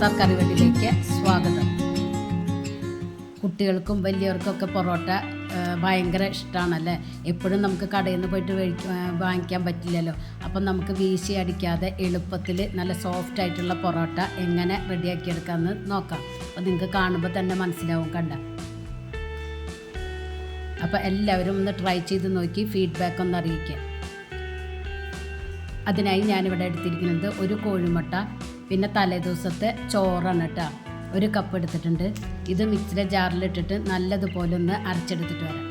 Masar കറിവെള്ളിലേക്ക് സ്വാഗതം. കുട്ടികൾക്കും വലിയവർക്കൊക്കെ പൊറോട്ട ഭയങ്കര ഇഷ്ടമാണല്ലേ എപ്പോഴും നമുക്ക് കടയിൽ നിന്ന് പോയിട്ട് വാങ്ങിക്കാൻ പറ്റില്ലല്ലോ. അപ്പം നമുക്ക് വീശി അടിക്കാതെ എളുപ്പത്തിൽ നല്ല സോഫ്റ്റ് ആയിട്ടുള്ള പൊറോട്ട എങ്ങനെ റെഡിയാക്കിയെടുക്കാമെന്ന് നോക്കാം. അപ്പോൾ നിങ്ങൾക്ക് കാണുമ്പോൾ തന്നെ മനസ്സിലാവും കണ്ട. അപ്പോൾ എല്ലാവരും ഒന്ന് ട്രൈ ചെയ്ത് നോക്കി ഫീഡ്ബാക്ക് ഒന്ന് അറിയിക്കുക. അതിനായി ഞാനിവിടെ എടുത്തിരിക്കുന്നത് ഒരു കോഴിമുട്ട പിന്നെ തലേദിവസത്തെ ചോറാണ് കേട്ടോ. ഒരു കപ്പ് എടുത്തിട്ടുണ്ട്. ഇത് മിക്സിയുടെ ജാറിലിട്ടിട്ട് നല്ലതുപോലെ ഒന്ന് അരച്ചെടുത്തിട്ട് വരാം.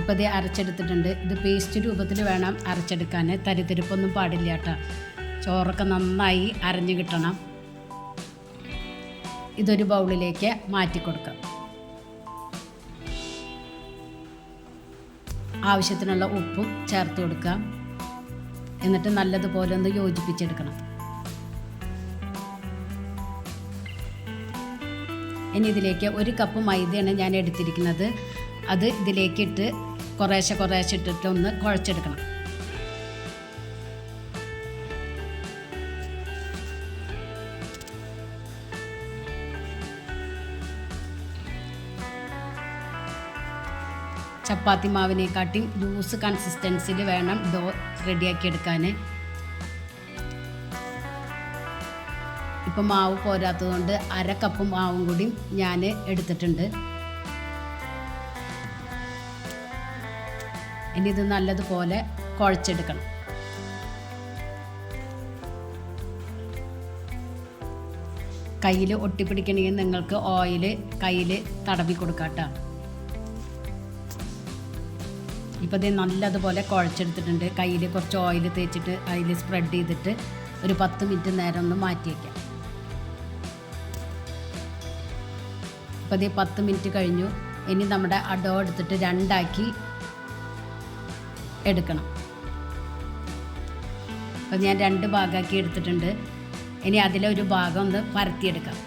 ഇപ്പോൾ ഇത് അരച്ചെടുത്തിട്ടുണ്ട്. ഇത് പേസ്റ്റ് രൂപത്തിൽ വേണം അരച്ചെടുക്കാൻ തരിതിരിപ്പൊന്നും പാടില്ല കേട്ടോ. ചോറൊക്കെ നന്നായി അരഞ്ഞു കിട്ടണം. ഇതൊരു ബൗളിലേക്ക് മാറ്റി കൊടുക്കാം ആവശ്യത്തിനുള്ള ഉപ്പും ചേർത്ത് കൊടുക്കാം എന്നിട്ട് നല്ലതുപോലെ ഒന്ന് യോജിപ്പിച്ചെടുക്കണം. ഇനി ഇതിലേക്ക് ഒരു കപ്പ് മൈദയാണ് ഞാൻ എടുത്തിരിക്കുന്നത്. അത് ഇതിലേക്കിട്ട് കുറേശ്ശെ കുറേശ്ശെ ഇട്ടിട്ട് ഒന്ന് കുഴച്ചെടുക്കണം. ചപ്പാത്തി മാവിനെക്കാട്ടിയും ലൂസ് കൺസിസ്റ്റൻസിയിൽ വേണം ഡോ റെഡിയാക്കി എടുക്കാൻ ഇപ്പം മാവ് പോരാത്തതുകൊണ്ട് അര കപ്പ് മാവും കൂടി ഞാൻ എടുത്തിട്ടുണ്ട്. ഇനി ഇത് നല്ലതുപോലെ കുഴച്ചെടുക്കണം. കയ്യിൽ ഒട്ടിപ്പിടിക്കണമെങ്കിൽ നിങ്ങൾക്ക് ഓയിൽ കയ്യിൽ തടവി കൊടുക്കാം കേട്ടോ ഇപ്പോൾ ഇത് നല്ലതുപോലെ കുഴച്ചെടുത്തിട്ടുണ്ട്. കയ്യിൽ കുറച്ച് ഓയിൽ തേച്ചിട്ട് അതിൽ സ്പ്രെഡ് ചെയ്തിട്ട് ഒരു പത്ത് മിനിറ്റ് നേരം ഒന്ന് മാറ്റി വയ്ക്കാം ഇപ്പോൾ ഇത് പത്ത് മിനിറ്റ് കഴിഞ്ഞു. ഇനി നമ്മുടെ അടോ എടുത്തിട്ട് രണ്ടാക്കി എടുക്കണം. അപ്പോൾ ഞാൻ രണ്ട് ഭാഗമാക്കി എടുത്തിട്ടുണ്ട്. ഇനി അതിലൊരു ഭാഗം ഒന്ന് പരത്തിയെടുക്കാം.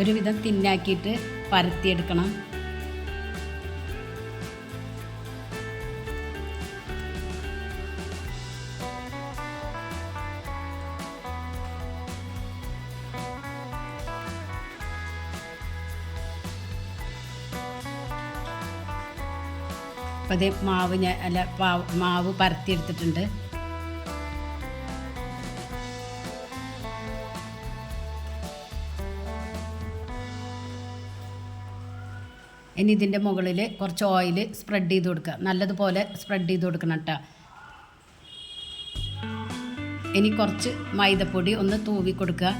ഒരുവിധം തിന്നാക്കിയിട്ട് പരത്തിയെടുക്കണം. അപ്പോൾ അതേ മാവ് ഞാൻ അല്ല മാവ് പരത്തിയെടുത്തിട്ടുണ്ട്. ഇനി ഇതിന്റെ മുകളിൽ കുറച്ച് ഓയിൽ സ്പ്രെഡ് ചെയ്ത് കൊടുക്കുക നല്ലതുപോലെ സ്പ്രെഡ് ചെയ്ത് കൊടുക്കണം കേട്ടോ ഇനി കുറച്ച് മൈദപ്പൊടി ഒന്ന് തൂവി കൊടുക്കുക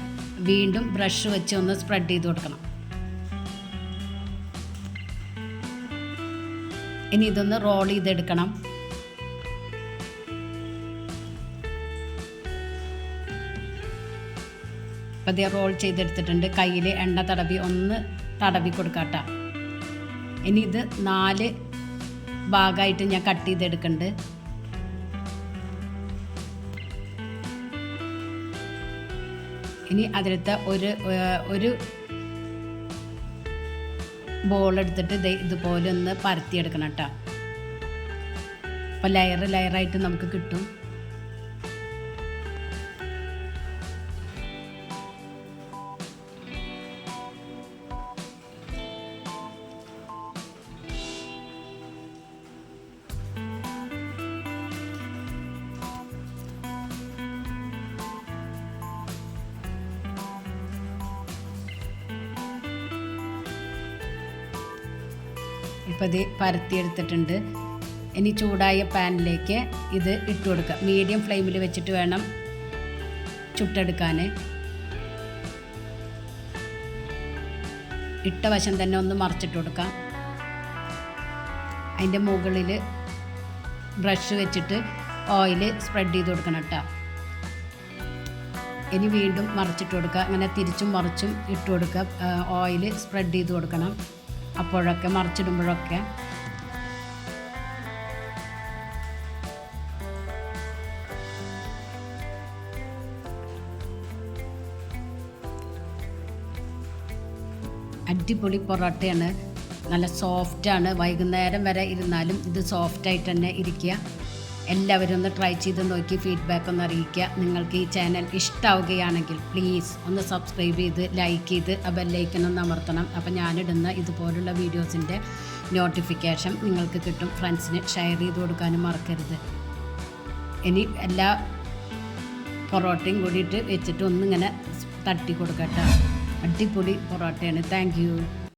വീണ്ടും ബ്രഷ് വെച്ച് ഒന്ന് സ്പ്രെഡ് ചെയ്ത് കൊടുക്കണം. ഇനി ഇതൊന്ന് റോൾ ചെയ്തെടുക്കണം. അപ്പം റോൾ ചെയ്തെടുത്തിട്ടുണ്ട്. കയ്യിൽ എണ്ണ തടവി ഒന്ന് തടവി കൊടുക്കാം കേട്ടോ ഇനി ഇത് നാല് ഭാഗമായിട്ട് ഞാൻ കട്ട് ചെയ്തെടുക്കുന്നുണ്ട് ഇനി അതിലത്തെ ഒരു ഒരു ബോൾ എടുത്തിട്ട് ഇതുപോലെ ഒന്ന് പരത്തിയെടുക്കണം കേട്ടോ. അപ്പോൾ ലെയർ ലെയറായിട്ട് നമുക്ക് കിട്ടും. ഇപ്പോൾ ഇത് പരത്തിയെടുത്തിട്ടുണ്ട്. ഇനി ചൂടായ പാനിലേക്ക് ഇത് ഇട്ട് കൊടുക്കുക മീഡിയം ഫ്ലെയിമിൽ വെച്ചിട്ട് വേണം ചുട്ടെടുക്കാൻ ഇട്ട വശം തന്നെ ഒന്ന് മറിച്ചിട്ട് കൊടുക്കാം. അതിന്റെ മുകളിൽ ബ്രഷ് വെച്ചിട്ട് ഓയിൽ സ്പ്രെഡ് ചെയ്ത് കൊടുക്കണം കേട്ടോ. ഇനി വീണ്ടും മറിച്ചിട്ട് കൊടുക്കുക അങ്ങനെ തിരിച്ചും മറിച്ചും ഇട്ട് കൊടുക്കുക ഓയിൽ സ്പ്രെഡ് ചെയ്ത് കൊടുക്കണം. അപ്പോഴൊക്കെ മറിച്ചിടുമ്പോഴൊക്കെ. അടിപൊളി പൊറോട്ടയാണ്. നല്ല സോഫ്റ്റാണ് വൈകുന്നേരം വരെ ഇരുന്നാലും ഇത് സോഫ്റ്റായിട്ട് തന്നെ ഇരിക്കുക. എല്ലാവരും ഒന്ന് ട്രൈ ചെയ്ത് നോക്കി ഫീഡ്ബാക്ക് ഒന്ന് അറിയിക്കുക. നിങ്ങൾക്ക് ഈ ചാനൽ ഇഷ്ടാവുകയാണെങ്കിൽ പ്ലീസ് ഒന്ന് സബ്സ്ക്രൈബ് ചെയ്ത് ലൈക്ക് ചെയ്ത് ആ ബെല്ലൈക്കൻ ഒന്ന് അമർത്തണം. അപ്പോൾ ഞാനിടുന്ന ഇതുപോലുള്ള വീഡിയോസിന്റെ നോട്ടിഫിക്കേഷൻ നിങ്ങൾക്ക് കിട്ടും. ഫ്രണ്ട്സിന് ഷെയർ ചെയ്ത് കൊടുക്കാനും മറക്കരുത്. ഇനി എല്ലാ പൊറോട്ടയും കൂടിയിട്ട് വെച്ചിട്ട് ഒന്നിങ്ങനെ തട്ടി കൊടുക്കട്ടെ അടിപൊളി പൊറോട്ടയാണ്. താങ്ക്